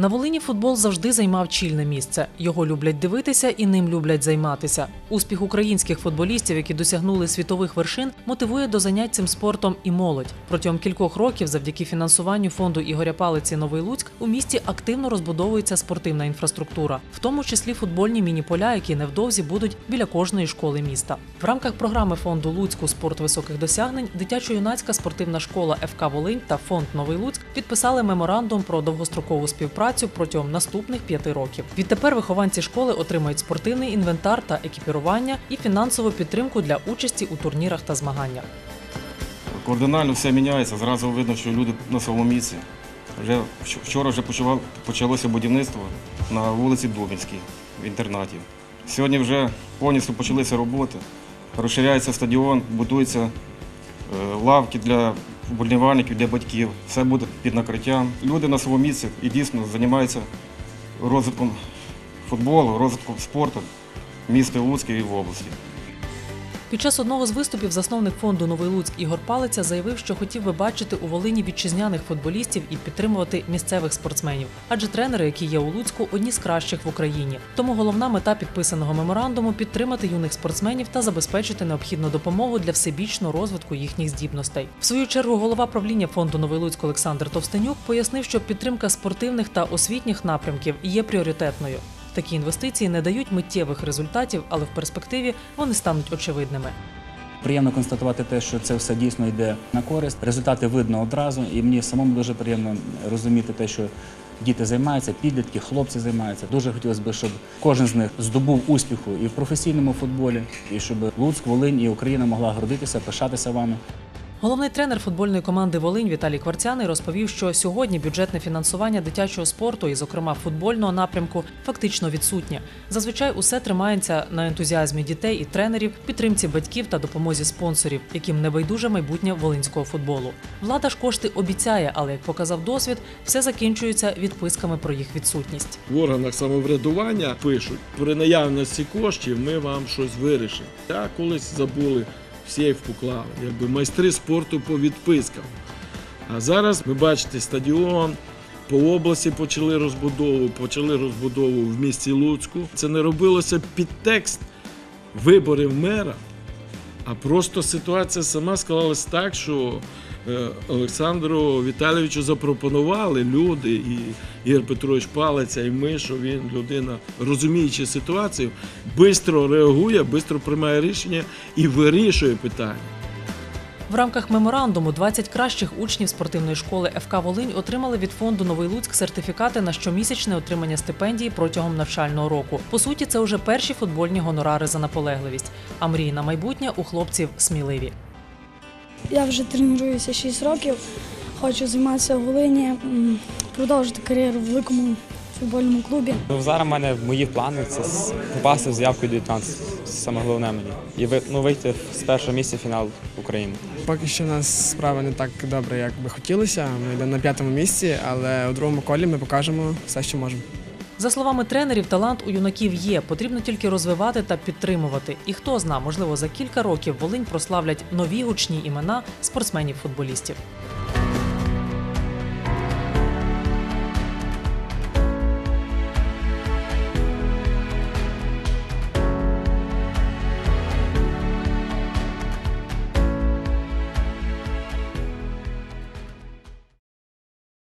На Волині футбол завжди займав чільне місце. Його люблять дивитися і ним люблять займатися. Успіх українських футболістів, які досягнули світових вершин, мотивує до занять цим спортом і молодь. Протягом кількох років, завдяки фінансуванню фонду Ігоря Палиці Новий Луцьк, у місті активно розбудовується спортивна інфраструктура, в тому числі футбольні міні-поля, які невдовзі будуть біля кожної школи міста. В рамках програми фонду Луцьку спорт високих досягнень дитячо-юнацька спортивна школа ФК Волинь та фонд Новий Луцьк підписали меморандум про довгострокову співпрацю протягом наступних п'яти років. Відтепер вихованці школи отримають спортивний інвентар та екіпірування і фінансову підтримку для участі у турнірах та змаганнях. Кардинально все міняється. Зразу видно, що люди на своєму місці. Вже вчора вже почалося будівництво на вулиці Дубінській в інтернаті. Сьогодні вже повністю почалися роботи. Розширяється стадіон, будуються е, лавки для вболівальників, для батьків. Все буде під накриттям. Люди на своєму місці і дійсно займаються розвитком футболу, розвитком спорту міста Луцька і в області. Під час одного з виступів засновник фонду Новий Луцьк Ігор Палиця заявив, що хотів би бачити у Волині вітчизняних футболістів і підтримувати місцевих спортсменів. Адже тренери, які є у Луцьку, одні з кращих в Україні. Тому головна мета підписаного меморандуму підтримати юних спортсменів та забезпечити необхідну допомогу для всебічного розвитку їхніх здібностей. В свою чергу голова правління фонду Новий Луцьк Олександр Товстенюк пояснив, що підтримка спортивних та освітніх напрямків є пріоритетною. Такі інвестиції не дають миттєвих результатів, але в перспективі вони стануть очевидними. Приємно констатувати те, що це все дійсно йде на користь. Результати видно одразу, і мені самому дуже приємно розуміти те, що діти займаються, підлітки, хлопці займаються. Дуже хотілося б, щоб кожен з них здобув успіху і в професійному футболі, і щоб Луцьк, Волинь і Україна могла гордитися, пишатися вами. Головний тренер футбольної команди Волинь Віталій Кварцяний розповів, що сьогодні бюджетне фінансування дитячого спорту і, зокрема, футбольного напрямку, фактично відсутнє. Зазвичай усе тримається на ентузіазмі дітей і тренерів, підтримці батьків та допомозі спонсорів, яким не байдуже майбутнє волинського футболу. Влада ж кошти обіцяє, але як показав досвід, все закінчується відписками про їх відсутність. в органах самоврядування пишуть при наявності коштів ми вам щось вирішимо. А колись забули в сейф поклали, якби майстри спорту по відпискам. А зараз ви бачите стадіон. По області почали розбудову, почали розбудову в місті Луцьку. Це не робилося під текст виборів мера, а просто ситуація сама склалась так, що е, Олександру Віталійовичу запропонували люди, і Ігор Петрович Палиця, і ми, що він людина, розуміючи ситуацію, швидко реагує, швидко приймає рішення і вирішує питання. В рамках меморандуму 20 кращих учнів спортивної школи ФК Волинь отримали від фонду Новий Луцьк сертифікати на щомісячне отримання стипендії протягом навчального року. По суті, це вже перші футбольні гонорари за наполегливість. А мрії на майбутнє у хлопців сміливі. Я вже тренуюся 6 років, хочу займатися в Волині, продовжити кар'єру в великому футбольному клубі. Ну, зараз в мене мої плани це попасти в заявку 19. Саме головне мені. І ну, вийти з першого місця в фінал України. Поки що у нас справи не так добре, як би хотілося. Ми йдемо на п'ятому місці, але у другому колі ми покажемо все, що можемо. За словами тренерів, талант у юнаків є. Потрібно тільки розвивати та підтримувати. І хто зна, можливо, за кілька років Волинь прославлять нові гучні імена спортсменів-футболістів.